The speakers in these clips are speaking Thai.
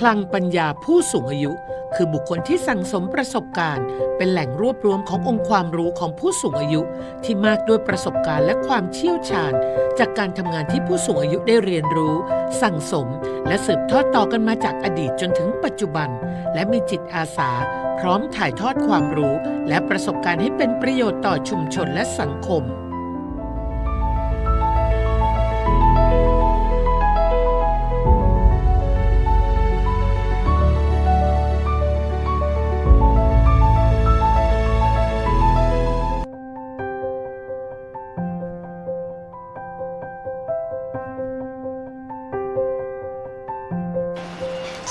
คลังปัญญาผู้สูงอายุ คือบุคคลที่สั่งสมประสบการณ์ เป็นแหล่งรวบรวมขององค์ความรู้ของผู้สูงอายุ ที่มากด้วยประสบการณ์และความเชี่ยวชาญ จากการทำงานที่ผู้สูงอายุได้เรียนรู้ สั่งสม และสืบทอดต่อกันมาจากอดีตจนถึงปัจจุบัน และมีจิตอาสา พร้อมถ่ายทอดความรู้ และประสบการณ์ให้เป็นประโยชน์ต่อชุมชนและสังคม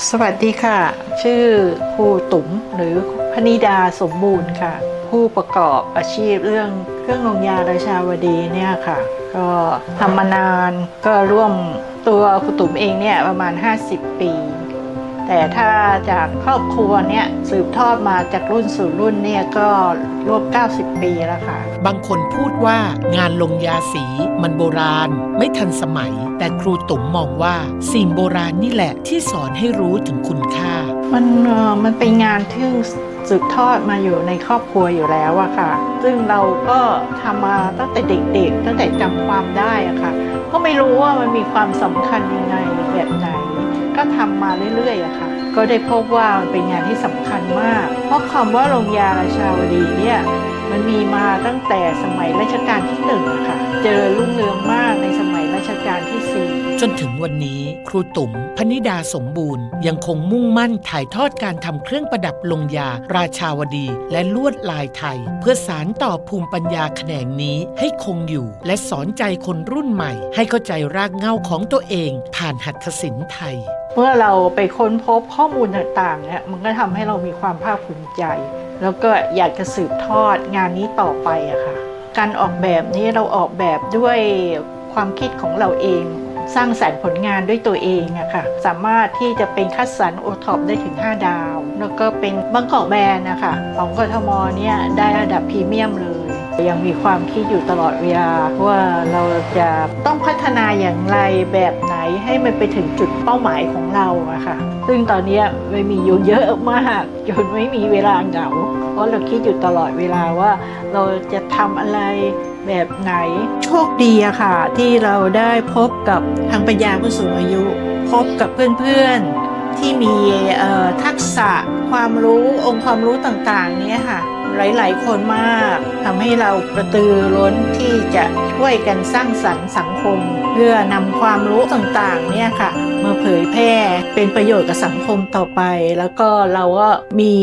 สวัสดีค่ะ ชื่อครูตุ๋มหรือพนิดาสมบูรณ์ค่ะ ผู้ประกอบอาชีพเรื่องเครื่องลงยาราชาวดีเนี่ยค่ะ ก็ทำมานานก็ร่วมตัวครูตุ๋มเองเนี่ยประมาณ 50 ปี แต่ถ้าจากครอบครัวเนี่ยสืบทอดมาจากรุ่นสู่รุ่นเนี่ยก็รวม90 ปีแล้วค่ะ บางคนพูดว่างานลงยาสีมันโบราณ ไม่ทันสมัย แต่ครูตุ๋มมองว่าสิ่งโบราณนี่แหละที่สอนให้รู้ถึงคุณค่า มันเอ่อมันเป็นงานที่สืบทอดมาอยู่ในครอบครัวอยู่แล้วอะค่ะ ซึ่งเราก็ทำมาตั้งแต่เด็กๆ ตั้งแต่จำความได้อะค่ะ ก็ไม่รู้ว่ามันมีความสำคัญยังไงแบบไหน ก็ทำมาเรื่อยๆอะค่ะ ก็ได้พบว่ามันเป็นงานที่สำคัญมาก เพราะคำว่าโรงยาราชาวดีเนี่ยมันมีมาตั้งแต่สมัยรัชกาลที่หนึ่งอะค่ะ เจริญรุ่งเรืองมากในสมัยรัชกาลที่สี่จนถึงวันนี้ครูตุ๋มพนิดาสมบูรณ์ ยังคงมุ่งมั่นถ่ายทอดการทำเครื่องประดับลงยา ราชาวดี และลวดลายไทย เพื่อสารต่อภูมิปัญญาแขนงนี้ให้คงอยู่ และสอนใจคนรุ่นใหม่ ให้เข้าใจรากเหง้าของตัวเอง ผ่านหัตถศิลป์ไทย เมื่อเราไปค้นพบข้อมูลต่างๆเนี่ยมันก็ทำให้เรามีความภาคภูมิใจ แล้วก็อยากจะสืบทอดงานนี้ต่อไปอะค่ะ การออกแบบนี้เราออกแบบด้วยความคิดของเราเอง สร้างสรรค์ผลงานด้วยตัวเองอะค่ะ สามารถที่จะเป็นคัดสรรโอท็อปได้ถึง 5 ดาว แล้วก็เป็นบางกอกแบรนด์นะคะของกทมเนี่ยได้ระดับพรีเมียมเลย ยังมีความคิดอยู่ตลอดเวลาว่าเราจะต้องพัฒนาอย่างไรแบบไหนให้มันไปถึงจุดเป้าหมายของเราอะค่ะ ซึ่งตอนนี้ไม่มีอยู่เยอะมากจนไม่มีเวลาเหงาเพราะเราคิดอยู่ตลอดเวลาว่าเราจะทำอะไรแบบไหน โชคดีอะค่ะ ที่เราได้พบกับทางปัญญาผู้สูงอายุ พบกับเพื่อนๆ ที่มีทักษะความรู้องค์ความรู้ต่างๆเนี่ยค่ะหลาย ๆ คนมากทำให้เรากระตือร้นที่จะช่วยกันสร้างสรรค์สังคม เพื่อนำความรู้ต่างๆเนี่ยค่ะมาเผยแพร่เป็นประโยชน์กับสังคมต่อไป แล้วก็เราก็มี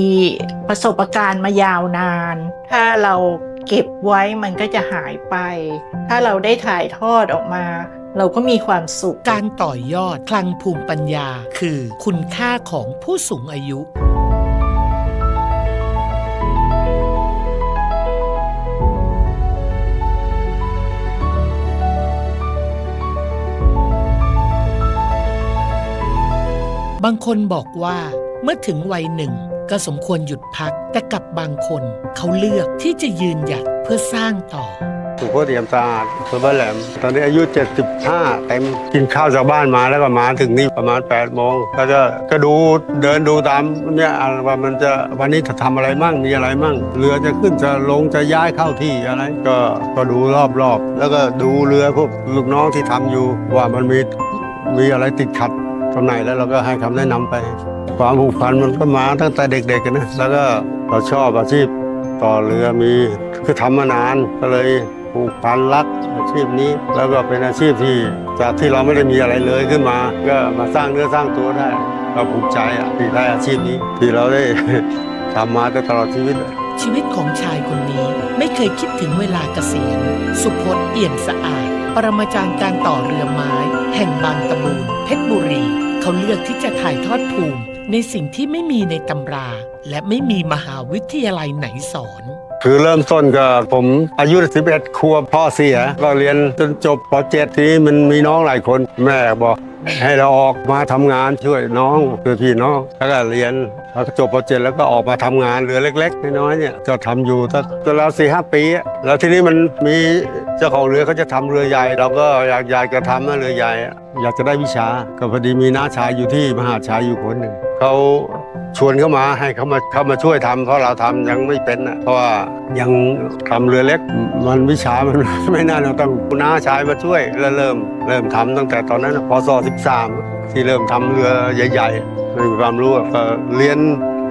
ประสบการณ์มายาวนาน ถ้าเราเก็บไว้มันก็จะหายไป ถ้าเราได้ถ่ายทอดออกมา เราก็มีความสุข การต่อยอดคลังภูมิปัญญา คือคุณค่าของผู้สูงอายุ บางคนบอกว่าเมื่อถึงวัยหนึ่งก็สมควรหยุดพักแต่กับบางคน เขาเลือกที่จะยืนหยัดเพื่อสร้างต่อ สุโขเอี่ยมสะอาดอำเภอบ้านแหลม ตอนนี้อายุ 75 เต็มกินข้าวจากบ้านมาแล้วก็มาถึงนี่ประมาณ8โมงก็จะก็ดูเดินดูตามเนี่ยว่ามันจะวันนี้จะทำอะไรมั่งมีอะไรมั่งเรือจะขึ้นจะลงจะย้ายเข้าที่อะไรก็ก็ดูรอบๆ แล้วก็ดูเรือพวกลูกน้องที่ทำอยู่ ว่ามันมีมีอะไรติดขัดตรงไหนแล้วเราก็ให้คำแนะนำไป ความผูกพันมันก็มาตั้งแต่เด็กๆนะแล้วก็เราชอบอาชีพต่อเรือมีคือทำมานานก็เลย ผูกพันรักอาชีพนี้ แล้วก็เป็นอาชีพที่จากที่เราไม่ได้มีอะไรเลยขึ้นมา ก็มาสร้างเนื้อสร้างตัวได้ก็ภูมิใจอะที่ได้อาชีพนี้ ที่เราได้ทำมาตลอดชีวิตชีวิตของชายคนนี้ไม่เคยคิดถึงเวลาเกษียณสุพจน์เอี่ยมสะอาด ปรมาจารย์การต่อเรือไม้ แห่งบางตะบูนเพชรบุรี เขาเลือกที่จะถ่ายทอดภูมิ ในสิ่งที่ไม่มีในตำรา และไม่มีมหาวิทยาลัยไหนสอน คือเริ่มต้นก็ผมอายุ 11 ครัวพ่อเสีย ก็เรียนจนจบป .7 ทีนี้มันมีน้องหลายคนแม่บอกให้เราออกมาทำงานช่วยน้องช่วยพี่น้องแล้วก็เรียนแล้วก็จบป .7 แล้วก็ออกมาทำงานเรือเล็ก ๆ น้อยๆเนี่ยก็ทำอยู่ตั้งจนเราสี่ห้าปี แล้วทีนี้มันมีเจ้าของเรือเขาจะทำเรือใหญ่เราก็อยากอยากจะทำนะเรือใหญ่อะอยากจะได้วิชาก็พอดีมีน้าชายอยู่ที่มหาชัยอยู่คนหนึ่งเขา ชวนเข้ามาให้เขามาเข้ามาช่วยทำเพราะเราทำยังไม่เป็นนะเพราะว่ายังทำเรือเล็กมันวิชามันไม่น่าเราต้องน้าชายมาช่วยแล้วเริ่มเริ่มทำตั้งแต่ตอนนั้นพศ13 ที่เริ่มทำเรือใหญ่ๆไม่มีความรู้ก็เรียน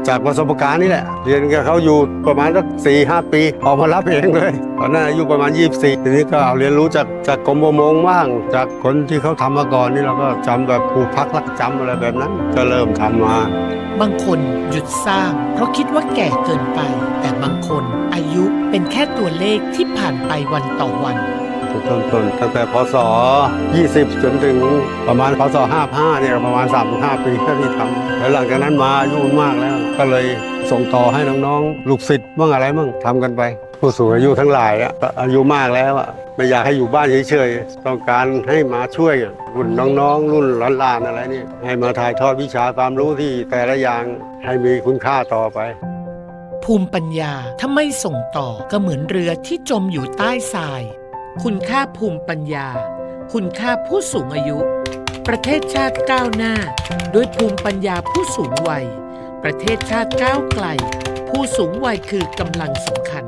จากประสบการณ์นี่แหละ เรียนกับเขาอยู่ประมาณสักสี่ห้าปี ออกมารับเองเลย ตอนนั้นอายุประมาณ 24 ทีนี้ก็เอาเรียนรู้จากจากกรมประมงบ้าง จากคนที่เขาทำมาก่อนนี่เราก็จำแบบครูพักรักจำอะไรแบบนั้น ก็เริ่มทำมา บางคนหยุดสร้าง เพราะคิดว่าแก่เกินไป แต่บางคนอายุเป็นแค่ตัวเลขที่ผ่านไปวันต่อวันต้นต้นๆตั้งแต่พศ 20 จนถึงประมาณพศ 55 เนี่ยประมาณ 35 ปีที่ทำแล้วหลังจากนั้นมาอายุมากแล้ว ก็เลยส่งต่อให้น้องๆ ลูกศิษย์บ้างอะไรบ้างทำกันไป ผู้สูงอายุทั้งหลายอะอายุมากแล้วอะไม่อยากให้อยู่บ้านเฉยๆต้องการให้มาช่วยรุ่นน้องๆ รุ่นหลานๆอะไรนี่ให้มาถ่ายทอดวิชาความรู้ที่แต่ละอย่างให้มีคุณค่าต่อไปภูมิปัญญาถ้าไม่ส่งต่อก็เหมือนเรือที่จมอยู่ใต้ทราย คุณค่าภูมิปัญญา คุณค่าผู้สูงอายุ ประเทศชาติก้าวหน้า ด้วยภูมิปัญญาผู้สูงวัย ประเทศชาติก้าวไกล ผู้สูงวัยคือกำลังสำคัญ